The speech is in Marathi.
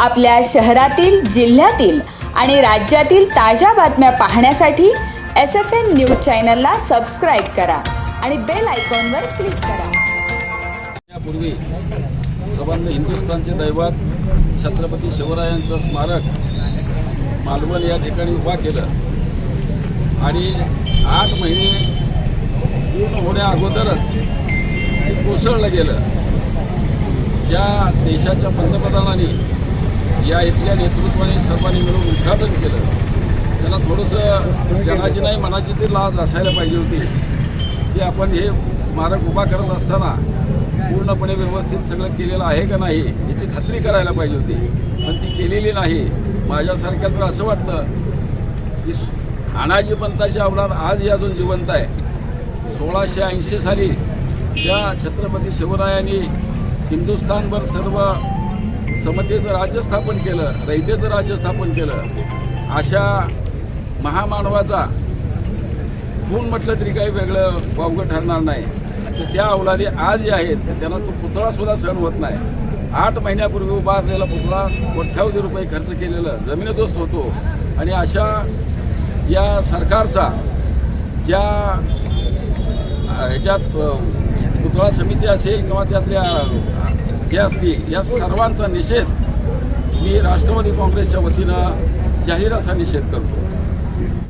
आपल्या शहरातील जिल्ह्यातील आणि राज्यातील ताज्या बातम्या पाहण्यासाठी एस एफ एन न्यूज चॅनलला सबस्क्राईब करा आणि बेल आयकॉनवर क्लिक करा. यापूर्वी सर्वांनी हिंदुस्थानचे दैवत छत्रपती शिवरायांचं स्मारक मालवण या ठिकाणी उभा केलं. आणि आठ महिने पूर्ण होण्या अगोदरच कोसळलं गेलं. ज्या देशाच्या पंतप्रधानांनी या इथल्या नेतृत्वाने सर्वांनी मिळून उद्घाटन केलं. त्यांना थोडंसं जनाची नाही मनाची ती लाज असायला पाहिजे होती. की आपण हे स्मारक उभा करत असताना पूर्णपणे व्यवस्थित सगळं केलेलं आहे का नाही याची खात्री करायला पाहिजे होती. पण ती केलेली नाही. माझ्यासारख्या तर असं वाटतं की स- अनाजी पंताची अवलाद आजही अजून जिवंत आहे. सोळाशे ऐंशी साली ज्या छत्रपती शिवरायांनी हिंदुस्थानभर सर्व समतेचं राज्य स्थापन केलं रयतेचं राज्य स्थापन केलं अशा महामानवाचा खून म्हटलं तरी काही वेगळं वावगं ठरणार नाही. तर त्या अवलादी आज जे आहेत त्यांना तो पुतळासुद्धा सहन होत नाही. आठ महिन्यापूर्वी उभारलेला पुतळा कोट्यावधी रुपये खर्च केलेलं जमीनदोस्त होतो. आणि अशा या सरकारचा ज्या ह्याच्यात पुतळा समिती असेल किंवा त्यातल्या हे असतील या सर्वांचा निषेध मी राष्ट्रवादी काँग्रेसच्या वतीनं जाहीर असा निषेध करतो.